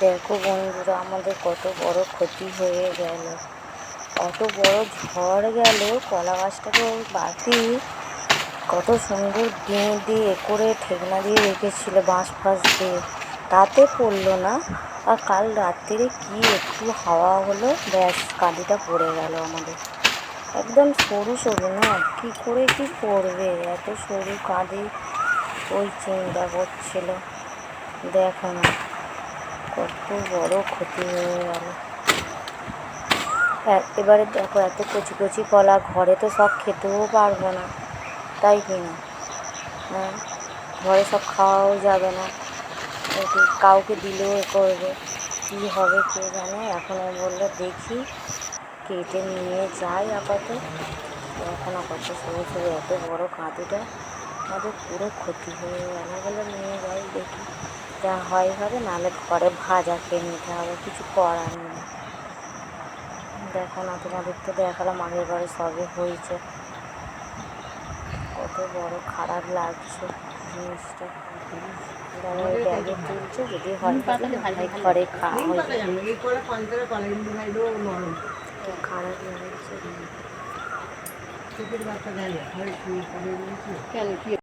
দেখো বন্ধুরা, আমাদের কত বড় ক্ষতি হয়ে গেল। কত বড় ঝড় গেল, কলা গাছটাকে বাতি কত সুন্দর দিয়ে দিয়ে করে ঠেকনা দিয়ে রেখেছিল বাঁশ ফাঁস দিয়ে। তাতে পড়ল না। আর কাল রাত্রিরে কি একটু হাওয়া হলো, ব্যাস কাঁদিটা পড়ে গেল আমাদের। একদম সরু সরু না, কী করে কি করবে এত সরু কাঁদি ওই চিন্তা করছিল। দেখো না। কত বড় ক্ষতি হয়ে গেল। এবারে দেখো, এত কচি কচি কলা, ঘরে তো সব খেতেও পারব না। তাই কি না? হ্যাঁ ঘরে সব খাওয়াও যাবে না। কাউকে দিলেও এ করবে? কী হবে কে জানে? এখন বলল, দেখি, কেটে নিয়ে যাই আপাতত। এখন আপাতত সরু সরু এত বড় কাঁদিটা আমাদের পুরো ক্ষতি হয়ে গেল বলে নিয়ে যাই দেখি। যা হয় হবে নাহলে ঘরে ভাজা খেয়ে নিতে হবে কিছু করার নেই দেখো না তোমাদের তো দেখালাম আগের বারে সবে হয়েছে কত বড় খারাপ লাগছে জিনিসটা যেন ব্যাগে তুলছে যদি হয় ঘরে খাওয়া খারাপ লাগছে